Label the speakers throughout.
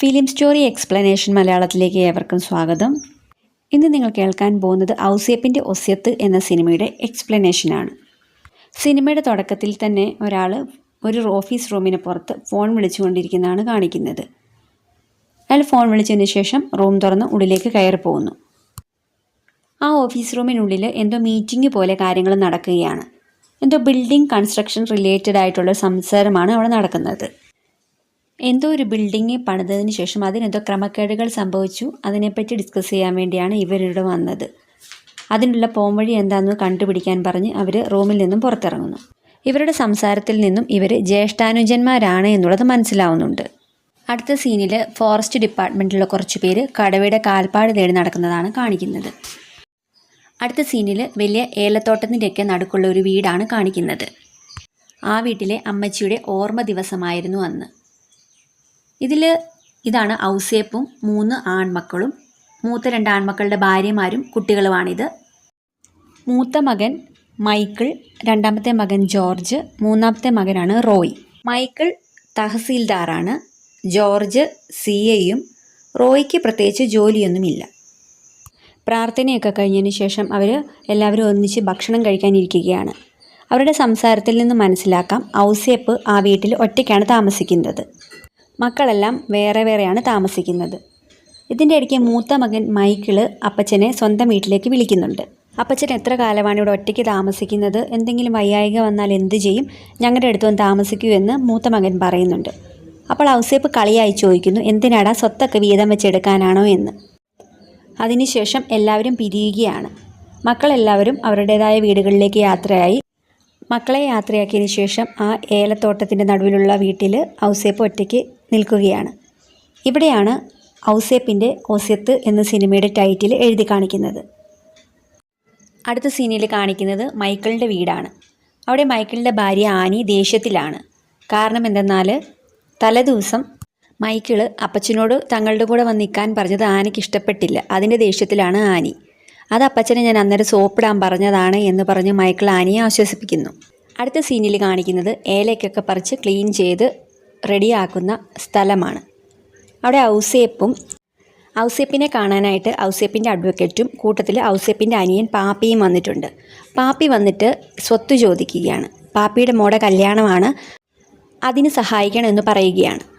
Speaker 1: Film story explanation മലയാളത്തിലേക്ക് ഏവർക്കും സ്വാഗതം. ഇന്ന് നിങ്ങൾ കേൾക്കാൻ പോകുന്നത് ഔസേപ്പിന്റെ ഒസ്യത്ത് എന്ന സിനിമയുടെ എക്സ്പ്ലനേഷനാണ് സിനിമയുടെ തുടക്കത്തിൽ തന്നെ ഒരാൾ ഒരു ഓഫീസ് റൂമിന് പുറത്ത് ഫോൺ വിളിച്ചുകൊണ്ടിരിക്കുന്നതാണ് കാണിക്കുന്നത്. അയാൾ ഫോൺ വിളിച്ചതിന് ശേഷം റൂം തുറന്ന് ഉള്ളിലേക്ക് കയറി പോകുന്നു. ആ ഓഫീസ് റൂമിനുള്ളിൽ എന്തോ മീറ്റിംഗ് പോലെ കാര്യങ്ങൾ നടക്കുകയാണ്. എന്തോ ബിൽഡിംഗ് കൺസ്ട്രക്ഷൻ റിലേറ്റഡ് ആയിട്ടുള്ള സംസാരമാണ് അവിടെ നടക്കുന്നത്. എന്തോ ഒരു ബിൽഡിംഗ് പണിതതിന് ശേഷം അതിനെന്തോ ക്രമക്കേടുകൾ സംഭവിച്ചു. അതിനെപ്പറ്റി ഡിസ്കസ് ചെയ്യാൻ വേണ്ടിയാണ് ഇവരിവിടെ വന്നത്. അതിനുള്ള പോംവഴി എന്താണെന്ന് കണ്ടുപിടിക്കാൻ പറഞ്ഞ് അവർ റൂമിൽ നിന്നും പുറത്തിറങ്ങുന്നു. ഇവരുടെ സംസാരത്തിൽ നിന്നും ഇവർ ജ്യേഷ്ഠാനുജന്മാരാണ് എന്നുള്ളത് മനസ്സിലാവുന്നുണ്ട്. അടുത്ത സീനിൽ ഫോറസ്റ്റ് ഡിപ്പാർട്ട്മെന്റിലുള്ള കുറച്ച് പേര് കടവയുടെ കാൽപ്പാട് തേടി നടക്കുന്നതാണ് കാണിക്കുന്നത്. അടുത്ത സീനിൽ വലിയ ഏലത്തോട്ടത്തിന്റെയൊക്കെ നടുക്കുള്ള ഒരു വീടാണ് കാണിക്കുന്നത്. ആ വീട്ടിലെ അമ്മച്ചിയുടെ ഓർമ്മ ദിവസമായിരുന്നു അന്ന്. ഇതിൽ ഇതാണ് ഔസേപ്പും മൂന്ന് ആൺമക്കളും മൂത്ത രണ്ട് ആൺമക്കളുടെ ഭാര്യമാരും കുട്ടികളുമാണിത്. മൂത്ത മകൻ മൈക്കിൾ രണ്ടാമത്തെ മകൻ ജോർജ് മൂന്നാമത്തെ മകനാണ് റോയ്. മൈക്കിൾ തഹസീൽദാറാണ് ജോർജ് സി എയും റോയ്ക്ക് പ്രത്യേകിച്ച് ജോലിയൊന്നുമില്ല. പ്രാർത്ഥനയൊക്കെ കഴിഞ്ഞതിന് ശേഷം അവർ എല്ലാവരും ഒന്നിച്ച് ഭക്ഷണം കഴിക്കാനിരിക്കുകയാണ്. അവരുടെ സംസാരത്തിൽ നിന്ന് മനസ്സിലാക്കാം ഔസേപ്പ് ആ വീട്ടിൽ ഒറ്റയ്ക്കാണ് താമസിക്കുന്നത്. മക്കളെല്ലാം വേറെ വേറെയാണ് താമസിക്കുന്നത്. ഇതിന്റെ ഇടയ്ക്ക് മൂത്ത മകൻ മൈക്കിൾ അപ്പച്ചനെ സ്വന്തം വീട്ടിലേക്ക് വിളിക്കുന്നുണ്ട്. അപ്പച്ചൻ എത്ര കാലമാണ് ഇവിടെ ഒറ്റയ്ക്ക് താമസിക്കുന്നത്? എന്തെങ്കിലും വയ്യായിക വന്നാൽ എന്ത് ചെയ്യും? ഞങ്ങളുടെ അടുത്ത് വന്ന് താമസിക്കൂ എന്ന് മൂത്ത മകൻ പറയുന്നുണ്ട്. അപ്പോൾ ഔസേപ്പ് കളിയായി ചോദിക്കുന്നു എന്തിനാടാ സ്വത്തൊക്കെ വീതം വെച്ചെടുക്കാനാണോ എന്ന്? അതിനുശേഷം എല്ലാവരും പിരിയുകയാണ്. മക്കളെല്ലാവരും അവരുടേതായ വീടുകളിലേക്ക് യാത്രയായി. മക്കളെ യാത്രയാക്കിയതിന് ശേഷം ആ ഏലത്തോട്ടത്തിന്റെ നടുവിലുള്ള വീട്ടിൽ ഔസേപ്പ് ഒറ്റയ്ക്ക് നിൽക്കുകയാണ്. ഇവിടെയാണ് ഔസേപ്പിന്റെ ഓസ്യത്ത് എന്ന സിനിമയുടെ ടൈറ്റിൽ എഴുതി കാണിക്കുന്നത്. അടുത്ത സീനിൽ കാണിക്കുന്നത് മൈക്കിളിന്റെ വീടാണ്. അവിടെ മൈക്കിളിന്റെ ഭാര്യ ആനി ദേഷ്യത്തിലാണ്. കാരണം എന്തെന്നാൽ തലേദിവസം മൈക്കിൾ അപ്പച്ചനോട് തങ്ങളുടെ കൂടെ വന്ന് നിൽക്കാൻ പറഞ്ഞത് ആനയ്ക്ക് ഇഷ്ടപ്പെട്ടില്ല. അതിന്റെ ദേഷ്യത്തിലാണ് ആനി. അത് അപ്പച്ചനെ ഞാൻ അന്നേരം സോപ്പിടാൻ പറഞ്ഞതാണ് എന്ന് പറഞ്ഞ് മൈക്കിൾ ആനിയെ ആശ്വസിപ്പിക്കുന്നു. അടുത്ത സീനിൽ കാണിക്കുന്നത് ഏലയ്ക്കൊക്കെ പറിച്ച് ക്ലീൻ ചെയ്ത് റെഡിയാക്കുന്ന സ്ഥലമാണ്. അവിടെ ഔസേപ്പും ഔസേപ്പിനെ കാണാനായിട്ട് ഔസേപ്പിന്റെ അഡ്വക്കേറ്റും കൂട്ടത്തിൽ ഔസേപ്പിന്റെ അനിയൻ പാപ്പിയും വന്നിട്ടുണ്ട്. പാപ്പി വന്നിട്ട് സ്വത്ത് ചോദിക്കുകയാണ്. പാപ്പിയുടെ മോടെ കല്യാണമാണ്. അതിന് സഹായിക്കണമെന്ന് പറയുകയാണ്.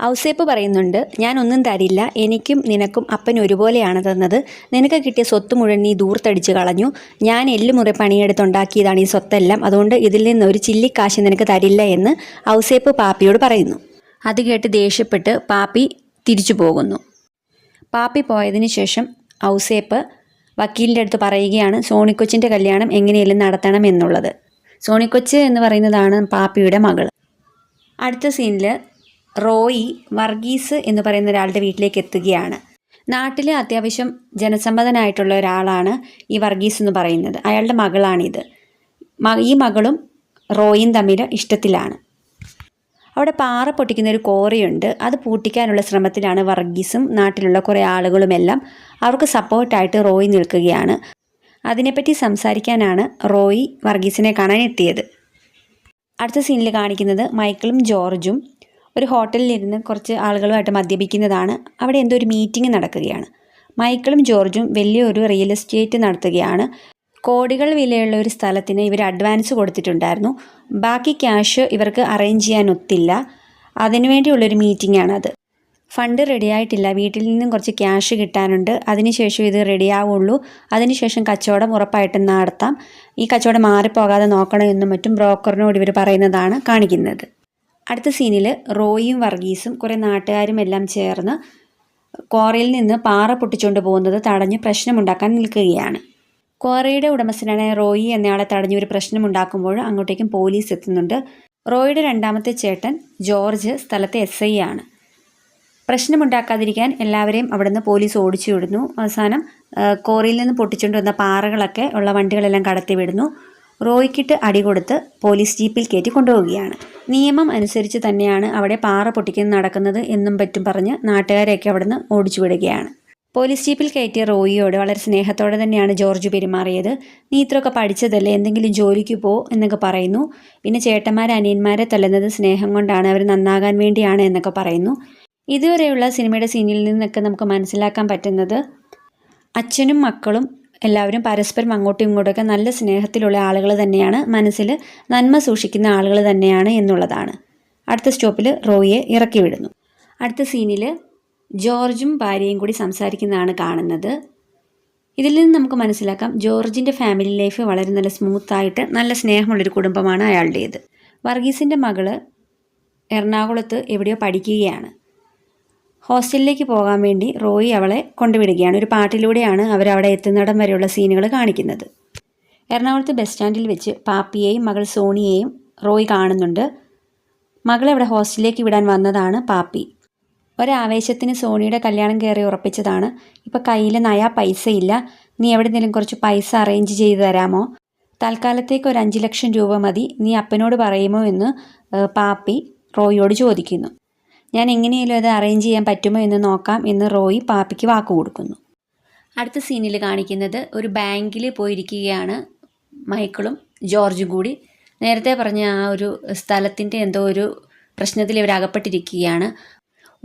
Speaker 1: ഔസേപ്പ് പറയുന്നുണ്ട് ഞാൻ ഒന്നും തരില്ല. എനിക്കും നിനക്കും അപ്പൻ ഒരുപോലെയാണ് തന്നത്. നിനക്ക് കിട്ടിയ സ്വത്ത് മുഴുവൻ നീ ദൂർത്തടിച്ച് കളഞ്ഞു. ഞാൻ എല്ലുമുറി പണിയെടുത്തുണ്ടാക്കിയതാണ് ഈ സ്വത്തെല്ലാം. അതുകൊണ്ട് ഇതിൽ നിന്ന് ഒരു ചില്ലിക്കാശ് നിനക്ക് തരില്ല എന്ന് ഔസേപ്പ് പാപ്പിയോട് പറയുന്നു. അത് കേട്ട് ദേഷ്യപ്പെട്ട് പാപ്പി തിരിച്ചു പോകുന്നു. പാപ്പി പോയതിന് ശേഷം ഔസേപ്പ് വക്കീലിന്റെ അടുത്ത് പറയുകയാണ് സോണിക്കൊച്ചിന്റെ കല്യാണം എങ്ങനെയെങ്കിലും നടത്തണം എന്നുള്ളത്. സോണിക്കൊച്ച് എന്ന് പറയുന്നതാണ് പാപ്പിയുടെ മകൾ. അടുത്ത സീനിൽ റോയി വർഗീസ് എന്ന് പറയുന്ന ഒരാളുടെ വീട്ടിലേക്ക് എത്തുകയാണ്. നാട്ടിൽ അത്യാവശ്യം ജനസമ്മതനായിട്ടുള്ള ഒരാളാണ് ഈ വർഗീസ് എന്ന് പറയുന്നത്. അയാളുടെ മകളാണിത്. ഈ മകളും റോയും തമ്മിൽ ഇഷ്ടത്തിലാണ്. അവിടെ പാറ പൊട്ടിക്കുന്ന ഒരു കോറിയുണ്ട്. അത് പൂട്ടിക്കാനുള്ള ശ്രമത്തിലാണ് വർഗീസും നാട്ടിലുള്ള കുറേ ആളുകളുമെല്ലാം അവർക്ക് സപ്പോർട്ടായിട്ട് റോയി നിൽക്കുകയാണ്. അതിനെപ്പറ്റി സംസാരിക്കാനാണ് റോയി വർഗീസിനെ കാണാൻ എത്തിയത് അടുത്ത സീനിൽ കാണിക്കുന്നത് മൈക്കിളും ജോർജും ഒരു ഹോട്ടലിലിരുന്ന് കുറച്ച് ആളുകളുമായിട്ട് മദ്യപിക്കുന്നതാണ്. അവിടെ എന്തോ ഒരു മീറ്റിംഗ് നടക്കുകയാണ്. മൈക്കിളും ജോർജും വലിയൊരു റിയൽ എസ്റ്റേറ്റ് നടത്തുകയാണ്. കോടികൾ വിലയുള്ള ഒരു സ്ഥലത്തിന് ഇവർ അഡ്വാൻസ് കൊടുത്തിട്ടുണ്ടായിരുന്നു. ബാക്കി ക്യാഷ് ഇവർക്ക് അറേഞ്ച് ചെയ്യാൻ ഒത്തില്ല. അതിനുവേണ്ടിയുള്ളൊരു മീറ്റിംഗ് ആണത് ഫണ്ട് റെഡിയായിട്ടില്ല. വീട്ടിൽ നിന്നും കുറച്ച് ക്യാഷ് കിട്ടാനുണ്ട്. അതിനുശേഷം ഇത് റെഡിയാവുള്ളൂ. അതിനുശേഷം കച്ചവടം ഉറപ്പായിട്ടും നടത്താം. ഈ കച്ചവടം മാറിപ്പോകാതെ നോക്കണമെന്നും മറ്റും ബ്രോക്കറിനോട് ഇവർ പറയുന്നതാണ് കാണിക്കുന്നത്. അടുത്ത സീനിൽ റോയും വർഗീസും കുറേ നാട്ടുകാരും എല്ലാം ചേർന്ന് ക്വാറിയിൽ നിന്ന് പാറ പൊട്ടിച്ചുകൊണ്ട് പോകുന്നത് തടഞ്ഞ് പ്രശ്നമുണ്ടാക്കാൻ നിൽക്കുകയാണ്. ക്വാറിയുടെ ഉടമസ്ഥനായ റോയി എന്നയാളെ തടഞ്ഞ് ഒരു പ്രശ്നമുണ്ടാക്കുമ്പോൾ അങ്ങോട്ടേക്കും പോലീസ് എത്തുന്നുണ്ട്. റോയിയുടെ രണ്ടാമത്തെ ചേട്ടൻ ജോർജ് സ്ഥലത്തെ എസ് ഐ ആണ്. പ്രശ്നമുണ്ടാക്കാതിരിക്കാൻ എല്ലാവരെയും അവിടുന്ന് പോലീസ് ഓടിച്ചു വിടുന്നു. അവസാനം കോറിയിൽ നിന്ന് പൊട്ടിച്ചുകൊണ്ട് വന്ന പാറകളൊക്കെ ഉള്ള വണ്ടികളെല്ലാം കടത്തി വിടുന്നു റോയ്ക്കിട്ട് അടി കൊടുത്ത് പോലീസ് ജീപ്പിൽ കയറ്റി കൊണ്ടുപോവുകയാണ്. നിയമം അനുസരിച്ച് തന്നെയാണ് അവിടെ പാറ പൊട്ടിക്കുന്ന നടക്കുന്നത് എന്നും പറ്റും പറഞ്ഞ് നാട്ടുകാരെയൊക്കെ അവിടുന്ന് ഓടിച്ചു വിടുകയാണ് പോലീസ് ജീപ്പിൽ കയറ്റിയ റോയിയോട് വളരെ സ്നേഹത്തോടെ തന്നെയാണ് ജോർജ് പെരുമാറിയത്. നീ ഇത്രയൊക്കെ പഠിച്ചതല്ലേ? എന്തെങ്കിലും ജോലിക്ക് പോ എന്നൊക്കെ പറയുന്നു. പിന്നെ ചേട്ടന്മാരെ അനിയന്മാരെ തല്ലുന്നത് സ്നേഹം കൊണ്ടാണ് അവർ നന്നാകാൻ വേണ്ടിയാണ് എന്നൊക്കെ പറയുന്നു. ഇതുവരെയുള്ള സിനിമയുടെ സീനിൽ നിന്നൊക്കെ നമുക്ക് മനസ്സിലാക്കാൻ പറ്റുന്നത് അച്ഛനും മക്കളും എല്ലാവരും പരസ്പരം അങ്ങോട്ടും ഇങ്ങോട്ടൊക്കെ നല്ല സ്നേഹത്തിലുള്ള ആളുകൾ തന്നെയാണ്. മനസ്സിൽ നന്മ സൂക്ഷിക്കുന്ന ആളുകൾ തന്നെയാണ് എന്നുള്ളതാണ്. അടുത്ത സ്റ്റോപ്പിൽ റോയിയെ ഇറക്കി വിടുന്നു. അടുത്ത സീനിൽ ജോർജും ഭാര്യയും കൂടി സംസാരിക്കുന്നതാണ് കാണുന്നത്. ഇതിൽ നിന്ന് നമുക്ക് മനസ്സിലാക്കാം ജോർജിന്റെ ഫാമിലി ലൈഫ് വളരെ നല്ല സ്മൂത്തായിട്ട് നല്ല സ്നേഹമുള്ളൊരു കുടുംബമാണ് അയാളുടേത്. വർഗീസിന്റെ മകൾ എറണാകുളത്ത് എവിടെയോ പഠിക്കുകയാണ്. ഹോസ്റ്റലിലേക്ക് പോകാൻ വേണ്ടി റോയി അവളെ കൊണ്ടുവിടുകയാണ്. ഒരു പാട്ടിലൂടെയാണ് അവരവിടെ എത്തുന്നിടം വരെയുള്ള സീനുകൾ കാണിക്കുന്നത്. എറണാകുളത്ത് ബസ് സ്റ്റാൻഡിൽ വെച്ച് പാപ്പിയെയും മകൾ സോണിയെയും റോയി കാണുന്നുണ്ട്. മകളെ അവിടെ ഹോസ്റ്റലിലേക്ക് വിടാൻ വന്നതാണ് പാപ്പി. ഒരാവേശത്തിന് സോണിയുടെ കല്യാണം കയറി ഉറപ്പിച്ചതാണ്. ഇപ്പോൾ കയ്യിൽ നയാ പൈസ ഇല്ല നീ എവിടെന്നെങ്കിലും കുറച്ച് പൈസ അറേഞ്ച് ചെയ്ത് തരാമോ? തൽക്കാലത്തേക്ക് ഒരു അഞ്ച് ലക്ഷം രൂപ മതി. നീ അപ്പനോട് പറയുമോ എന്ന് പാപ്പി റോയിയോട് ചോദിക്കുന്നു. ഞാൻ എങ്ങനെയാലും അത് അറേഞ്ച് ചെയ്യാൻ പറ്റുമോ എന്ന് നോക്കാം എന്ന് റോയി പാപ്പിക്ക് വാക്ക് കൊടുക്കുന്നു. അടുത്ത സീനിൽ കാണിക്കുന്നത് ഒരു ബാങ്കിൽ പോയിരിക്കുകയാണ് മൈക്കിളും ജോർജും കൂടി. നേരത്തെ പറഞ്ഞ ആ ഒരു സ്ഥലത്തിന്റെ എന്തോ ഒരു പ്രശ്നത്തിൽ ഇവർ അകപ്പെട്ടിരിക്കുകയാണ്.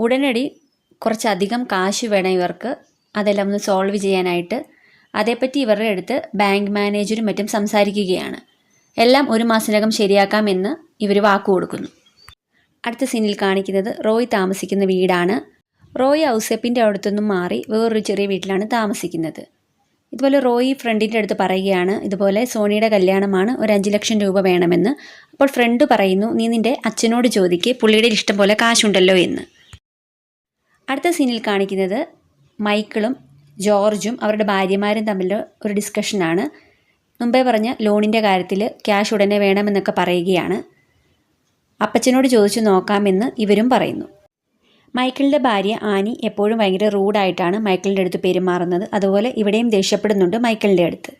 Speaker 1: ഉടനടി കുറച്ചധികം കാശ് വേണം ഇവർക്ക്. അതെല്ലാം ഒന്ന് സോൾവ് ചെയ്യാനായിട്ട്. അതേപ്പറ്റി ഇവരുടെ അടുത്ത് ബാങ്ക് മാനേജരും മറ്റും സംസാരിക്കുകയാണ്. എല്ലാം ഒരു മാസത്തിനകം ശരിയാക്കാമെന്ന് ഇവർ വാക്ക് കൊടുക്കുന്നു. അടുത്ത സീനിൽ കാണിക്കുന്നത് റോയ് താമസിക്കുന്ന വീടാണ്. റോയ് ഔസപ്പിന്റെ അടുത്തുനിന്നും മാറി വേറൊരു ചെറിയ വീട്ടിലാണ് താമസിക്കുന്നത്. ഇതുപോലെ റോയി ഫ്രണ്ടിന്റെ അടുത്ത് പറയുകയാണ് ഇതുപോലെ സോണിയുടെ കല്യാണമാണ് ഒരു അഞ്ച് ലക്ഷം രൂപ വേണമെന്ന്. അപ്പോൾ ഫ്രണ്ട് പറയുന്നു നീ നിന്റെ അച്ഛനോട് ചോദിക്ക് പുള്ളിയുടെ ഇഷ്ടം പോലെ കാശുണ്ടല്ലോ എന്ന്. അടുത്ത സീനിൽ കാണിക്കുന്നത് മൈക്കിളും ജോർജും അവരുടെ ഭാര്യമാരും തമ്മിൽ ഒരു ഡിസ്കഷനാണ് മുമ്പേ പറഞ്ഞ ലോണിന്റെ കാര്യത്തിൽ ക്യാഷ് ഉടനെ വേണമെന്നൊക്കെ പറയുകയാണ്. അപ്പച്ചനോട് ചോദിച്ചു നോക്കാമെന്ന് ഇവരും പറയുന്നു. മൈക്കിളിന്റെ ഭാര്യ ആനി എപ്പോഴും ഭയങ്കര റൂഡായിട്ടാണ് മൈക്കിളിന്റെ അടുത്ത് പെരുമാറുന്നത് അതുപോലെ ഇവിടെയും ദേഷ്യപ്പെടുന്നുണ്ട് മൈക്കിളിന്റെ അടുത്ത്.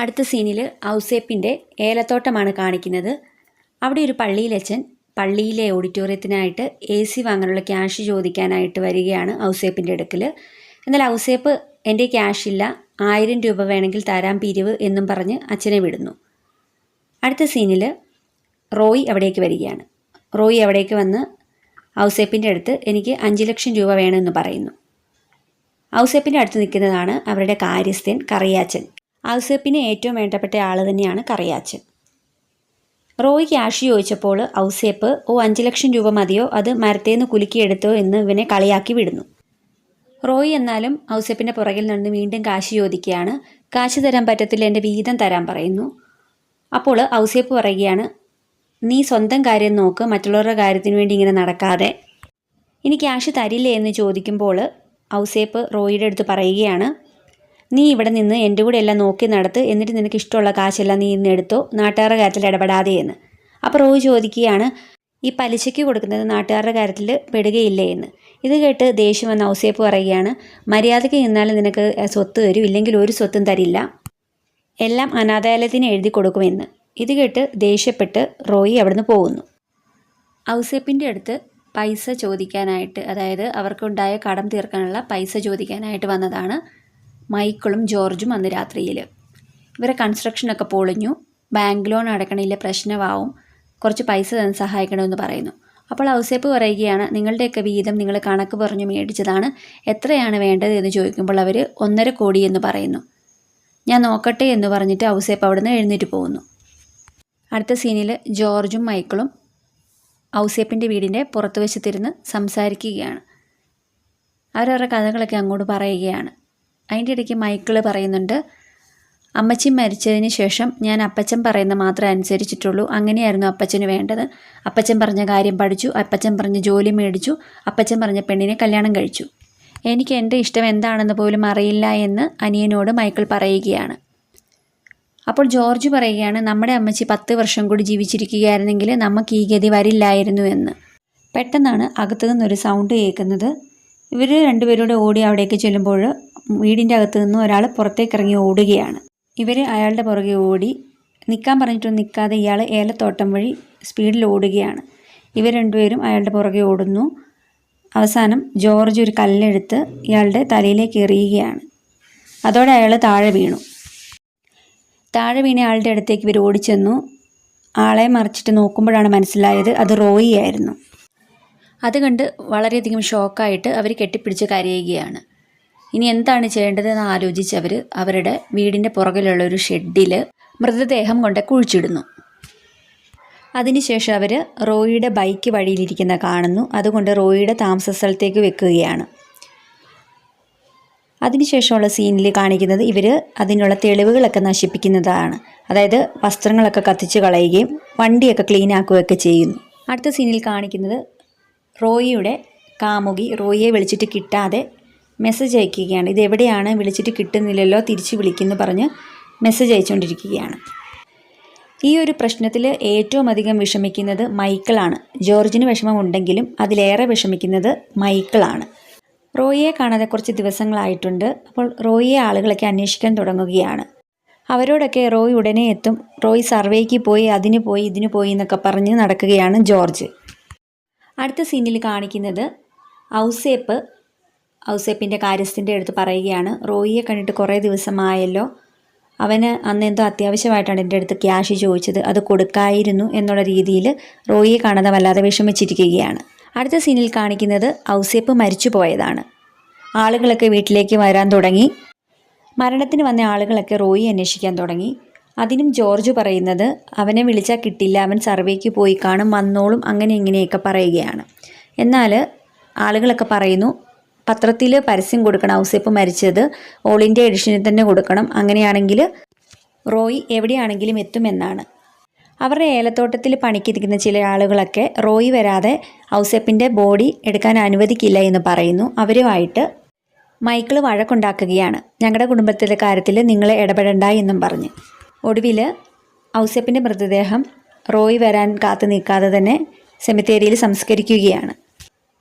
Speaker 1: അടുത്ത സീനിൽ ഔസേപ്പിന്റെ ഏലത്തോട്ടമാണ് കാണിക്കുന്നത്. അവിടെ ഒരു പള്ളിയിലച്ചൻ പള്ളിയിലെ ഓഡിറ്റോറിയത്തിനായിട്ട് എ സി വാങ്ങാനുള്ള ക്യാഷ് ചോദിക്കാനായിട്ട് വരികയാണ് ഔസേപ്പിന്റെ അടുക്കൽ എന്നാൽ ഔസേപ്പ് എന്റെ ക്യാഷ് ഇല്ല. ആയിരം രൂപ വേണമെങ്കിൽ തരാം പിരിവ് എന്നും പറഞ്ഞ് അച്ഛനെ വിടുന്നു. അടുത്ത സീനിൽ റോയ് അവിടേക്ക് വരികയാണ്. റോയ് അവിടേക്ക് വന്ന് ഔസേപ്പിന്റെ അടുത്ത് എനിക്ക് അഞ്ച് ലക്ഷം രൂപ വേണമെന്ന് പറയുന്നു. ഔസേപ്പിന്റെ അടുത്ത് നിൽക്കുന്നതാണ് അവരുടെ കാര്യസ്ഥൻ കറിയാച്ചൻ. ഔസേപ്പിന് ഏറ്റവും വേണ്ടപ്പെട്ട ആൾ തന്നെയാണ് കറിയാച്ചൻ. റോയ് ക്യാഷ് ചോദിച്ചപ്പോൾ ഔസേപ്പ് ഓ അഞ്ച് ലക്ഷം രൂപ മതിയോ? അത് മരത്തേന്ന് കുലുക്കിയെടുത്തോ എന്ന് ഇവനെ കളിയാക്കി വിടുന്നു. റോയ് എന്നാലും ഔസേപ്പിന്റെ പുറകിൽ നിന്ന് വീണ്ടും കാശ് ചോദിക്കുകയാണ്. കാശ് തരാൻ പറ്റത്തില്ല എന്റെ വീതം തരാൻ പറയുന്നു. അപ്പോൾ ഔസേപ്പ് പറയുകയാണ് നീ സ്വന്തം കാര്യം നോക്ക് മറ്റുള്ളവരുടെ കാര്യത്തിന് വേണ്ടി ഇങ്ങനെ നടക്കാതെ. ഇനി ക്യാഷ് തരില്ലേ എന്ന് ചോദിക്കുമ്പോൾ ഔസേപ്പ് റോയിയുടെ അടുത്ത് പറയുകയാണ് നീ ഇവിടെ നിന്ന് എന്റെ കൂടെ എല്ലാം നോക്കി നടത്ത് എന്നിട്ട് നിനക്ക് ഇഷ്ടമുള്ള കാശെല്ലാം നീ ഇന്ന് എടുത്തോ? നാട്ടുകാരുടെ കാര്യത്തിൽ ഇടപെടാതെ എന്ന്. അപ്പോൾ റോയ് ചോദിക്കുകയാണ് ഈ പലിശയ്ക്ക് കൊടുക്കുന്നത് നാട്ടുകാരുടെ കാര്യത്തിൽ പെടുകയില്ലേ എന്ന്? ഇത് കേട്ട് ദേഷ്യം വന്ന ഔസേപ്പ് പറയുകയാണ് മര്യാദയ്ക്ക് നിന്നാലും നിനക്ക് സ്വത്ത് തരും ഇല്ലെങ്കിൽ ഒരു സ്വത്തും തരില്ല. എല്ലാം അനാഥാലയത്തിന് എഴുതി കൊടുക്കുമെന്ന് ഇത് കേട്ട് ദേഷ്യപ്പെട്ട് റോയി അവിടുന്ന് പോകുന്നു. ഔസേപ്പിന്റെ അടുത്ത് പൈസ ചോദിക്കാനായിട്ട് അതായത് അവർക്കുണ്ടായ കടം തീർക്കാനുള്ള പൈസ ചോദിക്കാനായിട്ട് വന്നതാണ് മൈക്കിളും ജോർജും അന്ന് രാത്രിയിൽ ഇവരെ കൺസ്ട്രക്ഷനൊക്കെ പൊളിഞ്ഞു ബാങ്ക് ലോൺ അടക്കണില്ല പ്രശ്നമാവും കുറച്ച് പൈസ തന്നെ സഹായിക്കണമെന്ന് പറയുന്നു. അപ്പോൾ ഔസേപ്പ് പറയുകയാണ് നിങ്ങളുടെയൊക്കെ വീതം നിങ്ങൾ കണക്ക് പറഞ്ഞു മേടിച്ചതാണ് എത്രയാണ് വേണ്ടത്? എന്ന് ചോദിക്കുമ്പോൾ അവർ ഒന്നര കോടി എന്ന് പറയുന്നു. ഞാൻ നോക്കട്ടെ എന്ന് പറഞ്ഞിട്ട് ഔസേപ്പ് അവിടുന്ന് എഴുന്നേറ്റ് പോകുന്നു. അടുത്ത സീനിൽ ജോർജും മൈക്കിളും ഔസേപ്പിന്റെ വീടിന്റെ പുറത്ത് വശത്തിരുന്ന് സംസാരിക്കുകയാണ്. അവരവരുടെ കഥകളൊക്കെ അങ്ങോട്ട് പറയുകയാണ്. അതിന്റെ ഇടയ്ക്ക് മൈക്കിൾ പറയുന്നുണ്ട് അമ്മച്ചി മരിച്ചതിന് ശേഷം ഞാൻ അപ്പച്ചൻ പറയുന്ന മാത്രമേ അനുസരിച്ചിട്ടുള്ളൂ. അങ്ങനെയായിരുന്നു അപ്പച്ചന് വേണ്ടത്. അപ്പച്ചൻ പറഞ്ഞ കാര്യം പഠിച്ചു അപ്പച്ചൻ പറഞ്ഞ ജോലി മേടിച്ചു അപ്പച്ചൻ പറഞ്ഞ പെണ്ണിനെ കല്യാണം കഴിച്ചു. എനിക്ക് എന്റെ ഇഷ്ടം എന്താണെന്ന് പോലും അറിയില്ല എന്ന് അനിയനോട് മൈക്കിൾ പറയുകയാണ്. അപ്പോൾ ജോർജ് പറയുകയാണ് നമ്മുടെ അമ്മച്ചി പത്ത് വർഷം കൂടി ജീവിച്ചിരിക്കുകയായിരുന്നെങ്കിൽ നമുക്ക് ഈ ഗതി വരില്ലായിരുന്നു എന്ന്. പെട്ടെന്നാണ് അകത്തു നിന്നൊരു സൗണ്ട് കേൾക്കുന്നത്. ഇവർ രണ്ടുപേരോട് ഓടി അവിടേക്ക് ചെല്ലുമ്പോൾ വീടിന്റെ അകത്തു നിന്ന് ഒരാൾ പുറത്തേക്ക് ഇറങ്ങി ഓടുകയാണ്. ഇവർ അയാളുടെ പുറകെ ഓടി നിൽക്കാൻ പറഞ്ഞിട്ടൊന്നും നിൽക്കാതെ ഇയാൾ ഏലത്തോട്ടം വഴി സ്പീഡിൽ ഓടുകയാണ്. ഇവർ രണ്ടുപേരും അയാളുടെ പുറകെ ഓടുന്നു. അവസാനം ജോർജ് ഒരു കല്ലെടുത്ത് ഇയാളുടെ തലയിലേക്ക് എറിയുകയാണ്. അതോടെ അയാൾ താഴെ വീണു. താഴെ വീണ ആളുടെ അടുത്തേക്ക് ഇവർ ഓടിച്ചെന്നു. ആളെ മറിച്ചിട്ട് നോക്കുമ്പോഴാണ് മനസ്സിലായത് അത് റോയി ആയിരുന്നു. അത് കണ്ട് വളരെയധികം ഷോക്കായിട്ട് അവർ കെട്ടിപ്പിടിച്ച് കരയുകയാണ്. ഇനി എന്താണ് ചെയ്യേണ്ടതെന്ന് ആലോചിച്ച് അവരുടെ വീടിന്റെ പുറകിലുള്ള ഒരു ഷെഡിൽ മൃതദേഹം കൊണ്ട് കുഴിച്ചിടുന്നു. അതിനുശേഷം അവർ റോയിയുടെ ബൈക്ക് വഴിയിലിരിക്കുന്ന കാണുന്നു. അതുകൊണ്ട് റോയിയുടെ താമസ സ്ഥലത്തേക്ക് വെക്കുകയാണ്. അതിനുശേഷമുള്ള സീനിൽ കാണിക്കുന്നത് ഇവർ അതിനുള്ള തെളിവുകളൊക്കെ നശിപ്പിക്കുന്നതാണ്. അതായത് വസ്ത്രങ്ങളൊക്കെ കത്തിച്ച് കളയുകയും വണ്ടിയൊക്കെ ക്ലീൻ ആക്കുകയൊക്കെ ചെയ്യുന്നു. അടുത്ത സീനിൽ കാണിക്കുന്നത് റോയിയുടെ കാമുകി റോയിയെ വിളിച്ചിട്ട് കിട്ടാതെ മെസ്സേജ് അയക്കുകയാണ്. ഇത് എവിടെയാണ്? വിളിച്ചിട്ട് കിട്ടുന്നില്ലല്ലോ തിരിച്ച് വിളിക്കുന്നു പറഞ്ഞ് മെസ്സേജ് അയച്ചുകൊണ്ടിരിക്കുകയാണ്. ഈ ഒരു പ്രശ്നത്തിൽ ഏറ്റവും അധികം വിഷമിക്കുന്നത് മൈക്കിളാണ്. ജോർജിന് വിഷമമുണ്ടെങ്കിലും അതിലേറെ വിഷമിക്കുന്നത് മൈക്കിളാണ്. റോയിയെ കാണാതെ കുറച്ച് ദിവസങ്ങളായിട്ടുണ്ട്. അപ്പോൾ റോയിയെ ആളുകളൊക്കെ അന്വേഷിക്കാൻ തുടങ്ങുകയാണ്. അവരോടൊക്കെ റോയ് ഉടനെ എത്തും. റോയ് സർവേക്ക് പോയി അതിന് പോയി ഇതിന് പോയി എന്നൊക്കെ പറഞ്ഞ് നടക്കുകയാണ് ജോർജ്. അടുത്ത സീനിൽ കാണിക്കുന്നത് ഔസേപ്പ്. ഔസേപ്പിന്റെ കാര്യസ്ഥന്റെ അടുത്ത് പറയുകയാണ് റോയിയെ കണ്ടിട്ട് കുറേ ദിവസമായല്ലോ. അവന് അന്ന് എന്തോ അത്യാവശ്യമായിട്ടാണ് എന്റെ അടുത്ത് ക്യാഷ് ചോദിച്ചത്. അത് കൊടുക്കായിരുന്നു എന്നുള്ള രീതിയിൽ റോയിയെ കാണാതെ വല്ലാതെ വിഷമിച്ചിരിക്കുകയാണ്. അടുത്ത സീനിൽ കാണിക്കുന്നത് ഔസേപ്പ് മരിച്ചു പോയതാണ്. ആളുകളൊക്കെ വീട്ടിലേക്ക് വരാൻ തുടങ്ങി. മരണത്തിന് വന്ന ആളുകളൊക്കെ റോയി അന്വേഷിക്കാൻ തുടങ്ങി. അതിനും ജോർജ് പറയുന്നത് അവനെ വിളിച്ചാൽ കിട്ടില്ല അവൻ സർവേക്ക് പോയി കാണും വന്നോളും അങ്ങനെ ഇങ്ങനെയൊക്കെ പറയുകയാണ്. എന്നാൽ ആളുകളൊക്കെ പറയുന്നു പത്രത്തിൽ പരസ്യം കൊടുക്കണം ഔസേപ്പ് മരിച്ചത് ഓൾ ഇന്ത്യ എഡിഷനിൽ തന്നെ കൊടുക്കണം അങ്ങനെയാണെങ്കിൽ റോയ് എവിടെയാണെങ്കിലും എത്തുമെന്നാണ്. അവരുടെ ഏലത്തോട്ടത്തിൽ പണിക്കിരിക്കുന്ന ചില ആളുകളൊക്കെ റോയി വരാതെ ഔസേപ്പിന്റെ ബോഡി എടുക്കാൻ അനുവദിക്കില്ല എന്ന് പറയുന്നു. അവരുമായിട്ട് മൈക്കിൾ വഴക്കുണ്ടാക്കുകയാണ്. ഞങ്ങളുടെ കുടുംബത്തിലെ കാര്യത്തിൽ നിങ്ങൾ ഇടപെടണ്ട എന്നും പറഞ്ഞ്. ഒടുവിൽ ഔസേപ്പിന്റെ മൃതദേഹം റോയി വരാൻ കാത്തു നിൽക്കാതെ തന്നെ സെമിത്തേരിയിൽ സംസ്കരിക്കുകയാണ്.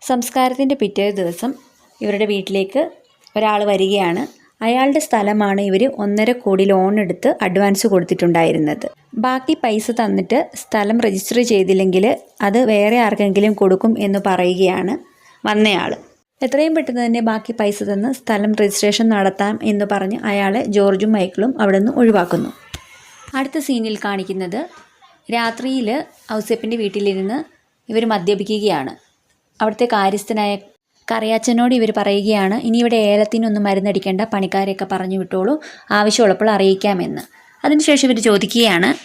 Speaker 1: സംസ്കാരത്തിന്റെ പിറ്റേ ദിവസം ഇവരുടെ വീട്ടിലേക്ക് ഒരാൾ വരികയാണ്. അയാളുടെ സ്ഥലമാണ് ഇവർ ഒന്നര കോടി ലോൺ എടുത്ത് അഡ്വാൻസ് കൊടുത്തിട്ടുണ്ടായിരുന്നത്. ബാക്കി പൈസ തന്നിട്ട് സ്ഥലം രജിസ്റ്റർ ചെയ്തില്ലെങ്കിൽ അത് വേറെ ആർക്കെങ്കിലും കൊടുക്കും എന്ന് പറയുകയാണ് വന്നയാൾ എത്രയും പെട്ടെന്ന് തന്നെ ബാക്കി പൈസ തന്ന് സ്ഥലം രജിസ്ട്രേഷൻ നടത്താം എന്ന് പറഞ്ഞ് അയാളെ ജോർജും മൈക്കിളും അവിടെ നിന്ന് ഒഴിവാക്കുന്നു. അടുത്ത സീനിൽ കാണിക്കുന്നത് രാത്രിയിൽ ഔസേപ്പിന്റെ വീട്ടിലിരുന്ന് ഇവർ മദ്യപിക്കുകയാണ്. അവിടുത്തെ കാര്യസ്ഥനായ കറിയാച്ചനോട് ഇവർ പറയുകയാണ് ഇനി ഇവിടെ ഏലത്തിനൊന്നും മരുന്നടിക്കേണ്ട പണിക്കാരെയൊക്കെ പറഞ്ഞു വിട്ടോളൂ ആവശ്യമുള്ളപ്പോൾ അറിയിക്കാമെന്ന്. അതിനുശേഷം ഇവർ ചോദിക്കുകയാണ്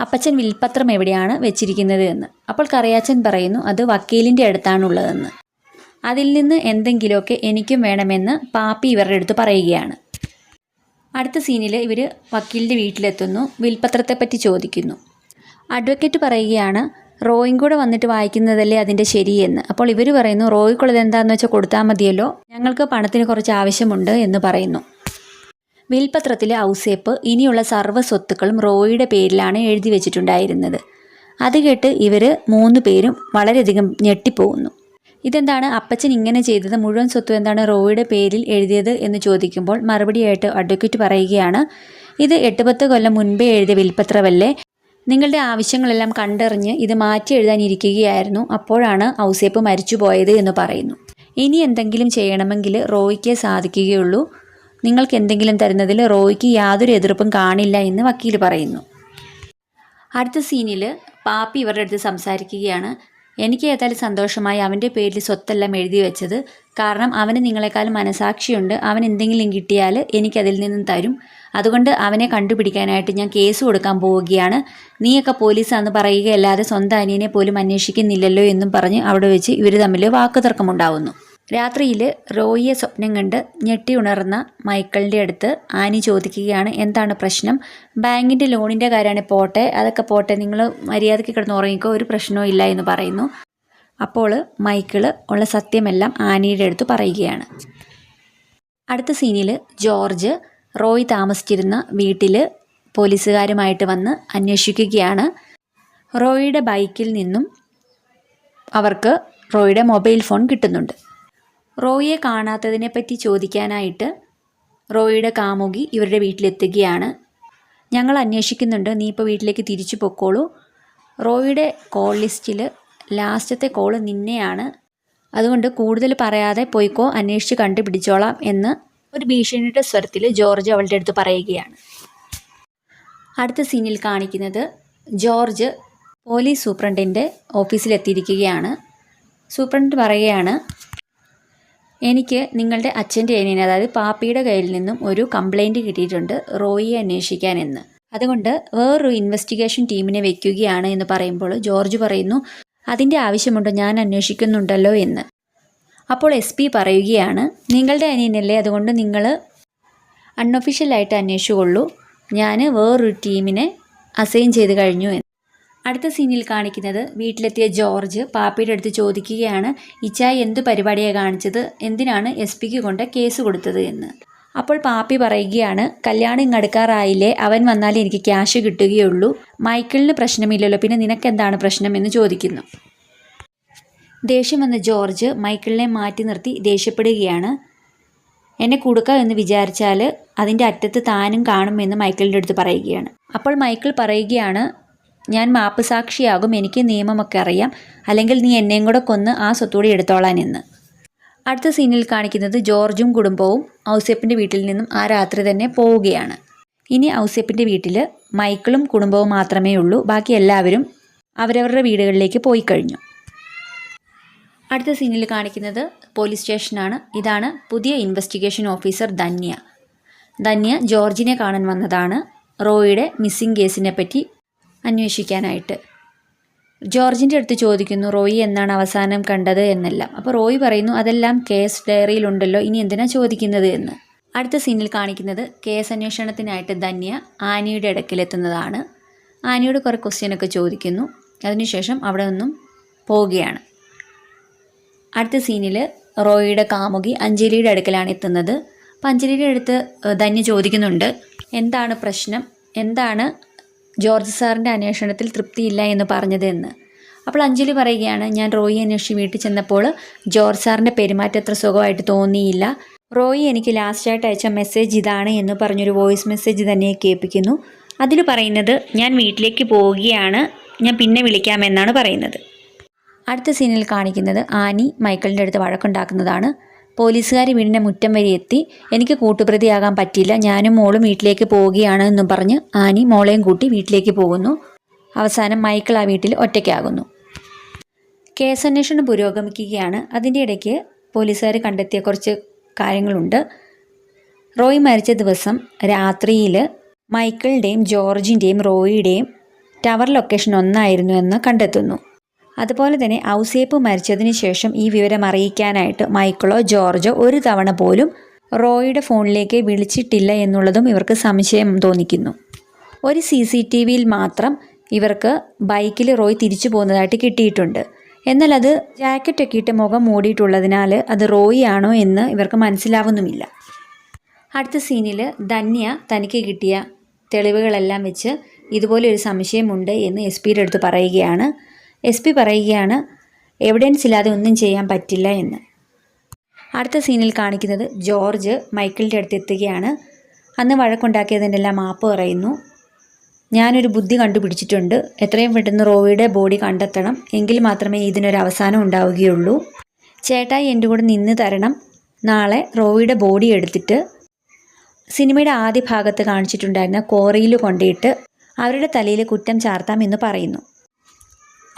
Speaker 1: അപ്പച്ചൻ വിൽപ്പത്രം എവിടെയാണ് വെച്ചിരിക്കുന്നത് എന്ന്? അപ്പോൾ കറിയാച്ചൻ പറയുന്നു അത് വക്കീലിന്റെ അടുത്താണുള്ളതെന്ന്. അതിൽ നിന്ന് എന്തെങ്കിലുമൊക്കെ എനിക്കും വേണമെന്ന് പാപ്പി ഇവരുടെ അടുത്ത് പറയുകയാണ്. അടുത്ത സീനിൽ ഇവർ വക്കീലിന്റെ വീട്ടിലെത്തുന്നു വിൽപ്പത്രത്തെപ്പറ്റി ചോദിക്കുന്നു. അഡ്വക്കേറ്റ് പറയുകയാണ് റോയും കൂടെ വന്നിട്ട് വായിക്കുന്നതല്ലേ അതിന്റെ ശരിയെന്ന്. അപ്പോൾ ഇവർ പറയുന്നു റോയ്ക്കുള്ളത് എന്താണെന്ന് വെച്ചാൽ കൊടുത്താൽ മതിയല്ലോ. ഞങ്ങൾക്ക് പണത്തിന് കുറച്ച് ആവശ്യമുണ്ട് എന്ന് പറയുന്നു. വിൽപത്രത്തിലെ ഔസേപ്പ് ഇനിയുള്ള സർവ സ്വത്തുക്കളും റോയിയുടെ പേരിലാണ് എഴുതി വെച്ചിട്ടുണ്ടായിരുന്നത്. അത് കേട്ട് ഇവർ മൂന്ന് പേരും വളരെയധികം ഞെട്ടിപ്പോകുന്നു. ഇതെന്താണ്? അപ്പച്ചൻ ഇങ്ങനെ ചെയ്തത് മുഴുവൻ സ്വത്തും എന്താണ് റോയിയുടെ പേരിൽ എഴുതിയത് എന്ന് ചോദിക്കുമ്പോൾ മറുപടിയായിട്ട് അഡ്വക്കേറ്റ് പറയുകയാണ് ഇത് എട്ട് പത്ത് കൊല്ലം മുൻപേ എഴുതിയ വിൽപത്രമല്ലേ? നിങ്ങളുടെ ആവശ്യങ്ങളെല്ലാം കണ്ടറിഞ്ഞ് ഇത് മാറ്റി എഴുതാനിരിക്കുകയായിരുന്നു. അപ്പോഴാണ് ഔസേപ്പ് മരിച്ചുപോയത് എന്ന് പറയുന്നു. ഇനി എന്തെങ്കിലും ചെയ്യണമെങ്കിൽ റോയിക്കേ സാധിക്കുകയുള്ളൂ. നിങ്ങൾക്ക് എന്തെങ്കിലും തരുന്നതിൽ റോയിക്ക് യാതൊരു എതിർപ്പും കാണില്ല എന്ന് വക്കീൽ പറയുന്നു. അടുത്ത സീനിൽ പാപ്പി ഇവരുടെ അടുത്ത് സംസാരിക്കുകയാണ്. എനിക്ക് ഏതായാലും സന്തോഷമായി അവന്റെ പേരിൽ സ്വത്തെല്ലാം എഴുതി വെച്ചത്. കാരണം അവന് നിങ്ങളെക്കാൾ മനസാക്ഷിയുണ്ട്. അവൻ എന്തെങ്കിലും കിട്ടിയാൽ എനിക്കതിൽ നിന്നും തരും. അതുകൊണ്ട് അവനെ കണ്ടുപിടിക്കാനായിട്ട് ഞാൻ കേസ് കൊടുക്കാൻ പോവുകയാണ്. നീയൊക്കെ പോലീസാന്ന് പറയുകയല്ലാതെ സ്വന്തം അനിയനെ പോലും അന്വേഷിക്കുന്നില്ലല്ലോ എന്നും പറഞ്ഞ് അവിടെ വെച്ച് ഇവർ തമ്മിൽ വാക്കുതർക്കമുണ്ടാവുന്നു. രാത്രിയിൽ റോയിയെ സ്വപ്നം കണ്ട് ഞെട്ടി ഉണർന്ന മൈക്കിളിന്റെ അടുത്ത് ആനി ചോദിക്കുകയാണ് എന്താണ് പ്രശ്നം? ബാങ്കിന്റെ ലോണിന്റെ കാര്യമാണ് പോട്ടെ അതൊക്കെ പോട്ടെ നിങ്ങൾ മര്യാദയ്ക്ക് കിടന്ന് ഉറങ്ങിക്കോ ഒരു പ്രശ്നവും ഇല്ല എന്ന് പറയുന്നു. അപ്പോൾ മൈക്കിൾ ഉള്ള സത്യമെല്ലാം ആനിയുടെ അടുത്ത് പറയുകയാണ്. അടുത്ത സീനിൽ ജോർജ് റോയ് താമസിച്ചിരുന്ന വീട്ടിൽ പോലീസുകാരുമായിട്ട് വന്ന് അന്വേഷിക്കുകയാണ്. റോയിയുടെ ബൈക്കിൽ നിന്നും അവർക്ക് റോയിയുടെ മൊബൈൽ ഫോൺ കിട്ടുന്നുണ്ട്. റോയിയെ കാണാത്തതിനെപ്പറ്റി ചോദിക്കാനായിട്ട് റോയിയുടെ കാമുകി ഇവരുടെ വീട്ടിലെത്തുകയാണ്. ഞങ്ങൾ അന്വേഷിക്കുന്നുണ്ട്. നീ ഇപ്പോൾ വീട്ടിലേക്ക് തിരിച്ചു പൊക്കോളൂ. റോയിയുടെ കോൾ ലിസ്റ്റിൽ ലാസ്റ്റത്തെ കോൾ നിന്നെയാണ്. അതുകൊണ്ട് കൂടുതൽ പറയാതെ പോയിക്കോ അന്വേഷിച്ച് കണ്ടുപിടിച്ചോളാം എന്ന് ഒരു ഭീഷണിയുടെ സ്വരത്തിൽ ജോർജ് അവളുടെ അടുത്ത് പറയുകയാണ്. അടുത്ത സീനിൽ കാണിക്കുന്നത് ജോർജ് പോലീസ് സൂപ്രണ്ടിന്റെ ഓഫീസിലെത്തിയിരിക്കുകയാണ് സൂപ്രണ്ട് പറയുകയാണ് എനിക്ക് നിങ്ങളുടെ അച്ഛന്റെ അനിയൻ അതായത് പാപ്പിയുടെ കയ്യിൽ നിന്നും ഒരു കംപ്ലൈന്റ് കിട്ടിയിട്ടുണ്ട് റോയിയെ അന്വേഷിക്കാൻ എന്ന്. അതുകൊണ്ട് വേറൊരു ഇൻവെസ്റ്റിഗേഷൻ ടീമിനെ വെക്കുകയാണ് എന്ന് പറയുമ്പോൾ ജോർജ് പറയുന്നു അതിന്റെ ആവശ്യമുണ്ടോ? ഞാൻ അന്വേഷിക്കുന്നുണ്ടല്ലോ എന്ന്. അപ്പോൾ എസ് പി പറയുകയാണ് നിങ്ങളുടെ അനിയനല്ലേ? അതുകൊണ്ട് നിങ്ങൾ അൺഒഫീഷ്യലായിട്ട് അന്വേഷിച്ചുകൊള്ളൂ. ഞാൻ വേറൊരു ടീമിനെ അസൈൻ ചെയ്ത് കഴിഞ്ഞു എന്ന്. അടുത്ത സീനിൽ കാണിക്കുന്നത് വീട്ടിലെത്തിയ ജോർജ് പാപ്പിയുടെ അടുത്ത് ചോദിക്കുകയാണ് ഇച്ചായി എന്ത് പരിപാടിയാണ് കാണിച്ചത്? എന്തിനാണ് എസ് പിക്ക് കൊണ്ട് കേസ് കൊടുത്തത് എന്ന്? അപ്പോൾ പാപ്പി പറയുകയാണ് കല്യാണം ഇങ്ങ് അടുക്കാറായില്ലേ? അവൻ വന്നാലേ എനിക്ക് ക്യാഷ് കിട്ടുകയുള്ളൂ. മൈക്കിളിന് പ്രശ്നമില്ലല്ലോ പിന്നെ നിനക്കെന്താണ് പ്രശ്നം? എന്ന് ചോദിക്കുന്നു. ദേഷ്യം വന്ന ജോർജ് മൈക്കിളിനെ മാറ്റി നിർത്തി ദേഷ്യപ്പെടുകയാണ് എന്നെ കൊടുക്കുക എന്ന് വിചാരിച്ചാൽ അതിന്റെ അറ്റത്ത് താനും കാണുമെന്ന് മൈക്കിളിന്റെ അടുത്ത് പറയുകയാണ്. അപ്പോൾ മൈക്കിൾ പറയുകയാണ് ഞാൻ മാപ്പ് സാക്ഷിയാകും എനിക്ക് നിയമമൊക്കെ അറിയാം. അല്ലെങ്കിൽ നീ എന്നെയും കൂടെ കൊന്ന് ആ സ്വത്തൂടി എടുത്തോളാൻ എന്ന്. അടുത്ത സീനിൽ കാണിക്കുന്നത് ജോർജും കുടുംബവും ഔസേപ്പിന്റെ വീട്ടിൽ നിന്നും ആ രാത്രി തന്നെ പോവുകയാണ്. ഇനി ഔസേപ്പിന്റെ വീട്ടിൽ മൈക്കിളും കുടുംബവും മാത്രമേ ഉള്ളൂ. ബാക്കി എല്ലാവരും അവരവരുടെ വീടുകളിലേക്ക് പോയി കഴിഞ്ഞു. അടുത്ത സീനിൽ കാണിക്കുന്നത് പോലീസ് സ്റ്റേഷനാണ്. ഇതാണ് പുതിയ ഇൻവെസ്റ്റിഗേഷൻ ഓഫീസർ ധന്യ. ധന്യ ജോർജിനെ കാണാൻ വന്നതാണ്. റോയിയുടെ മിസ്സിംഗ് കേസിനെ പറ്റി അന്വേഷിക്കാനായിട്ട്. ജോർജിന്റെ അടുത്ത് ചോദിക്കുന്നു റോയി എന്നാണ് അവസാനം കണ്ടത് എന്നെല്ലാം. അപ്പോൾ റോയി പറയുന്നു അതെല്ലാം കേസ് ഡയറിയിലുണ്ടല്ലോ ഇനി എന്തിനാ ചോദിക്കുന്നത് എന്ന്. അടുത്ത സീനിൽ കാണിക്കുന്നത് കേസ് അന്വേഷണത്തിനായിട്ട് ധന്യ ആനിയുടെ ഇടയ്ക്കിലെത്തുന്നതാണ് ആനിയോട് കുറേ ക്വസ്റ്റ്യനൊക്കെ ചോദിക്കുന്നു. അതിനുശേഷം അവിടെ നിന്നും പോവുകയാണ്. അടുത്ത സീനിൽ റോയിയുടെ കാമുകി അഞ്ജലിയുടെ അടുക്കലാണ് എത്തുന്നത്. അപ്പം അഞ്ജലിയുടെ അടുത്ത് ധന്യ ചോദിക്കുന്നുണ്ട് എന്താണ് പ്രശ്നം? എന്താണ് ജോർജ് സാറിന്റെ അന്വേഷണത്തിൽ തൃപ്തിയില്ല എന്ന് പറഞ്ഞത് എന്ന് അപ്പോൾ അഞ്ജലി പറയുകയാണ് ഞാൻ റോയി അന്വേഷിച്ച് വീട്ടിൽ ചെന്നപ്പോൾ ജോർജ് സാറിന്റെ പെരുമാറ്റം അത്ര സുഖമായിട്ട് തോന്നിയില്ല. റോയി എനിക്ക് ലാസ്റ്റായിട്ട് അയച്ച മെസ്സേജ് ഇതാണ് എന്ന് പറഞ്ഞൊരു വോയിസ് മെസ്സേജ് തന്നെ കേൾപ്പിക്കുന്നു. അതിൽ പറയുന്നത് ഞാൻ വീട്ടിലേക്ക് പോവുകയാണ് ഞാൻ പിന്നെ വിളിക്കാമെന്നാണ് പറയുന്നത്. അടുത്ത സീനിൽ കാണിക്കുന്നത് ആനി മൈക്കിളിന്റെ അടുത്ത് വഴക്കുണ്ടാക്കുന്നതാണ്. പോലീസുകാർ വീടിന്റെ മുറ്റം വരെ എത്തി. എനിക്ക് കൂട്ടുപ്രതിയാകാൻ പറ്റില്ല ഞാനും മോളും വീട്ടിലേക്ക് പോവുകയാണ് എന്നും പറഞ്ഞ് ആനി മോളെയും കൂട്ടി വീട്ടിലേക്ക് പോകുന്നു. അവസാനം മൈക്കിൾ ആ വീട്ടിൽ ഒറ്റയ്ക്കാകുന്നു. കേസന്വേഷണം പുരോഗമിക്കുകയാണ്. അതിന്റെ ഇടയ്ക്ക് പോലീസുകാർ കണ്ടെത്തിയ കുറച്ച് കാര്യങ്ങളുണ്ട്. റോയ് മരിച്ച ദിവസം രാത്രിയിൽ മൈക്കിളിന്റെയും ജോർജിന്റെയും റോയിയുടെയും ടവർ ലൊക്കേഷൻ ഒന്നായിരുന്നു എന്ന് കണ്ടെത്തുന്നു. അതുപോലെ തന്നെ ഔസേപ്പ് മരിച്ചതിന് ശേഷം ഈ വിവരം അറിയിക്കാനായിട്ട് മൈക്കിളോ ജോർജോ ഒരു തവണ പോലും റോയിയുടെ ഫോണിലേക്ക് വിളിച്ചിട്ടില്ല എന്നുള്ളതും ഇവർക്ക് സംശയം തോന്നിക്കുന്നു. ഒരു സി സി ടി വിയിൽ മാത്രം ഇവർക്ക് ബൈക്കിൽ റോയ് തിരിച്ചു പോകുന്നതായിട്ട് കിട്ടിയിട്ടുണ്ട്. എന്നാൽ അത് ജാക്കറ്റൊക്കെ ഇട്ട് മുഖം മൂടിയിട്ടുള്ളതിനാൽ അത് റോയി ആണോ എന്ന് ഇവർക്ക് മനസ്സിലാവുന്നുമില്ല. അടുത്ത സീനിൽ ധന്യ തനിക്ക് കിട്ടിയ തെളിവുകളെല്ലാം വെച്ച് ഇതുപോലെ ഒരു സംശയമുണ്ട് എന്ന് എസ് പിയുടെ അടുത്ത് പറയുകയാണ്. എസ് പി പറയുകയാണ് എവിഡൻസ് ഇല്ലാതെ ഒന്നും ചെയ്യാൻ പറ്റില്ല എന്ന്. അടുത്ത സീനിൽ കാണിക്കുന്നത് ജോർജ് മൈക്കിളിന്റെ അടുത്ത് എത്തുകയാണ്. അന്ന് വഴക്കുണ്ടാക്കിയതിന്റെ എല്ലാം മാപ്പ് പറയുന്നു. ഞാനൊരു ബുദ്ധി കണ്ടുപിടിച്ചിട്ടുണ്ട്. എത്രയും പെട്ടെന്ന് റോയിയുടെ ബോഡി കണ്ടെത്തണം. എങ്കിൽ മാത്രമേ ഇതിനൊരു അവസാനം ഉണ്ടാവുകയുള്ളൂ. ചേട്ടായി എന്റെ കൂടെ നിന്ന് തരണം. നാളെ റോയിയുടെ ബോഡി എടുത്തിട്ട് സിനിമയുടെ ആദ്യ ഭാഗത്ത് കാണിച്ചിട്ടുണ്ടായിരുന്ന കോറിയിൽ കൊണ്ടിട്ട് അവരുടെ തലയിൽ കുറ്റം ചാർത്താം എന്ന് പറയുന്നു.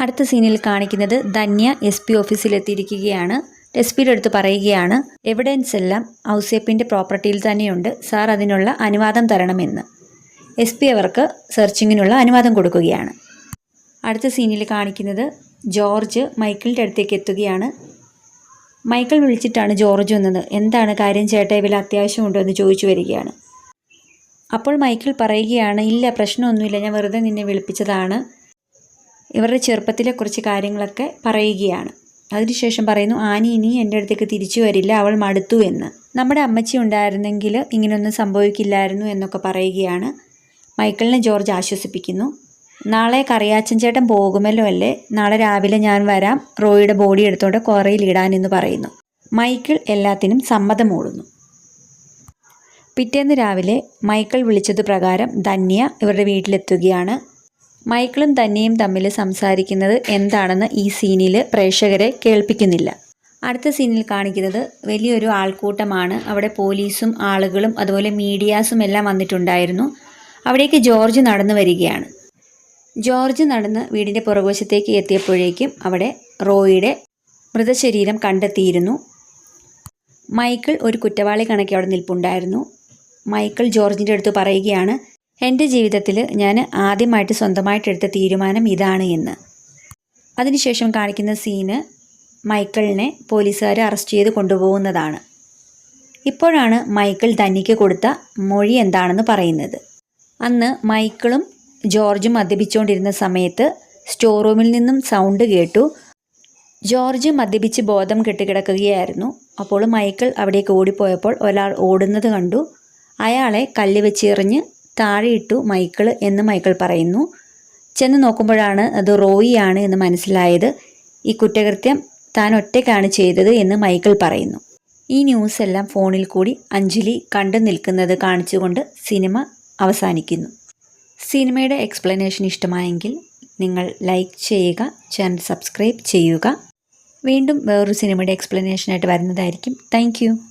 Speaker 1: അടുത്ത സീനിൽ കാണിക്കുന്നത് ധന്യ എസ് പി ഓഫീസിലെത്തിയിരിക്കുകയാണ് എസ് പിയുടെ അടുത്ത് പറയുകയാണ് എവിഡൻസ് എല്ലാം ഔസേപ്പിന്റെ പ്രോപ്പർട്ടിയിൽ തന്നെയുണ്ട്. സാർ അതിനുള്ള അനുവാദം തരണമെന്ന്. എസ് പി അവർക്ക് സെർച്ചിങ്ങിനുള്ള അനുവാദം കൊടുക്കുകയാണ്. അടുത്ത സീനിൽ കാണിക്കുന്നത് ജോർജ് മൈക്കിളിന്റെ അടുത്തേക്ക് എത്തുകയാണ്. മൈക്കിൾ വിളിച്ചിട്ടാണ് ജോർജ് വന്നത്. എന്താണ് കാര്യം ചേട്ടാ? ഇവൽ അത്യാവശ്യമുണ്ടോ എന്ന് ചോദിച്ചു വരികയാണ്. അപ്പോൾ മൈക്കിൾ പറയുകയാണ് ഇല്ല പ്രശ്നമൊന്നുമില്ല. ഞാൻ വെറുതെ നിന്നെ വിളിപ്പിച്ചതാണ്. ഇവരുടെ ചെറുപ്പത്തിലെ കുറച്ച് കാര്യങ്ങളൊക്കെ പറയുകയാണ്. അതിനുശേഷം പറയുന്നു ആനി ഇനി എന്റെ അടുത്തേക്ക് തിരിച്ചു വരില്ല അവൾ മടുത്തു എന്ന്. നമ്മുടെ അമ്മച്ചി ഉണ്ടായിരുന്നെങ്കിൽ ഇങ്ങനെയൊന്നും സംഭവിക്കില്ലായിരുന്നു എന്നൊക്കെ പറയുകയാണ്. മൈക്കിളിനെ ജോർജ് ആശ്വസിപ്പിക്കുന്നു. നാളെ കറിയാച്ചൻ ചേട്ടൻ പോകുമല്ലോ അല്ലേ? നാളെ രാവിലെ ഞാൻ വരാം. റോയിയുടെ ബോഡി എടുത്തോണ്ട് കോറയിൽ ഇടാനെന്ന് പറയുന്നു. മൈക്കിൾ എല്ലാത്തിനും സമ്മതമൂടുന്നു പിറ്റേന്ന് രാവിലെ മൈക്കിൾ വിളിച്ചത് പ്രകാരം ധന്യ ഇവരുടെ വീട്ടിലെത്തുകയാണ്. മൈക്കിളും തന്നെയും തമ്മിൽ സംസാരിക്കുന്നത് എന്താണെന്ന് ഈ സീനിൽ പ്രേക്ഷകരെ കേൾപ്പിക്കുന്നില്ല. അടുത്ത സീനിൽ കാണിക്കുന്നത് വലിയൊരു ആൾക്കൂട്ടമാണ്. അവിടെ പോലീസും ആളുകളും അതുപോലെ മീഡിയാസും എല്ലാം വന്നിട്ടുണ്ടായിരുന്നു. അവിടേക്ക് ജോർജ് നടന്നു വരികയാണ്. ജോർജ് നടന്ന് വീടിന്റെ പുറകുവശത്തേക്ക് എത്തിയപ്പോഴേക്കും അവിടെ റോയിയുടെ മൃതശരീരം കണ്ടെത്തിയിരുന്നു. മൈക്കിൾ ഒരു കുറ്റവാളി കണക്കെ അവിടെ നിൽപ്പുണ്ടായിരുന്നു. മൈക്കിൾ ജോർജിന്റെ അടുത്ത് പറയുകയാണ് എന്റെ ജീവിതത്തിൽ ഞാൻ ആദ്യമായിട്ട് സ്വന്തമായിട്ട് എടുത്ത തീരുമാനം ഇതാണ് എന്ന്. അതിനുശേഷം കാണിക്കുന്ന സീന് മൈക്കിളിനെ പോലീസുകാർ അറസ്റ്റ് ചെയ്ത് കൊണ്ടുപോകുന്നതാണ്. ഇപ്പോഴാണ് മൈക്കിൾ ധനിക്ക് കൊടുത്ത മൊഴി എന്താണെന്ന് പറയുന്നത്. അന്ന് മൈക്കിളും ജോർജും മദ്യപിച്ചുകൊണ്ടിരുന്ന സമയത്ത് സ്റ്റോർ റൂമിൽ നിന്നും സൗണ്ട് കേട്ടു. ജോർജ് മദ്യപിച്ച് ബോധം കെട്ടിക്കിടക്കുകയായിരുന്നു അപ്പോൾ മൈക്കിൾ അവിടേക്ക് ഓടിപ്പോയപ്പോൾ ഒരാൾ ഓടുന്നത് കണ്ടു. അയാളെ കല്ല് വെച്ചെറിഞ്ഞ് താഴെയിട്ടു മൈക്കിൾ എന്ന് മൈക്കിൾ പറയുന്നു. ചെന്ന് നോക്കുമ്പോഴാണ് അത് റോയിയാണ് എന്ന് മനസ്സിലായത്. ഈ കുറ്റകൃത്യം താൻ ഒറ്റയ്ക്കാണ് ചെയ്തത് എന്ന് മൈക്കിൾ പറയുന്നു. ഈ ന്യൂസ് എല്ലാം ഫോണിൽ കൂടി അഞ്ജലി കണ്ടു നിൽക്കുന്നത് കാണിച്ചുകൊണ്ട് സിനിമ അവസാനിക്കുന്നു. സിനിമയുടെ എക്സ്പ്ലനേഷൻ ഇഷ്ടമായെങ്കിൽ നിങ്ങൾ ലൈക്ക് ചെയ്യുക ചാനൽ സബ്സ്ക്രൈബ് ചെയ്യുക. വീണ്ടും വേറൊരു സിനിമയുടെ എക്സ്പ്ലനേഷനായിട്ട് വരുന്നതായിരിക്കും. താങ്ക്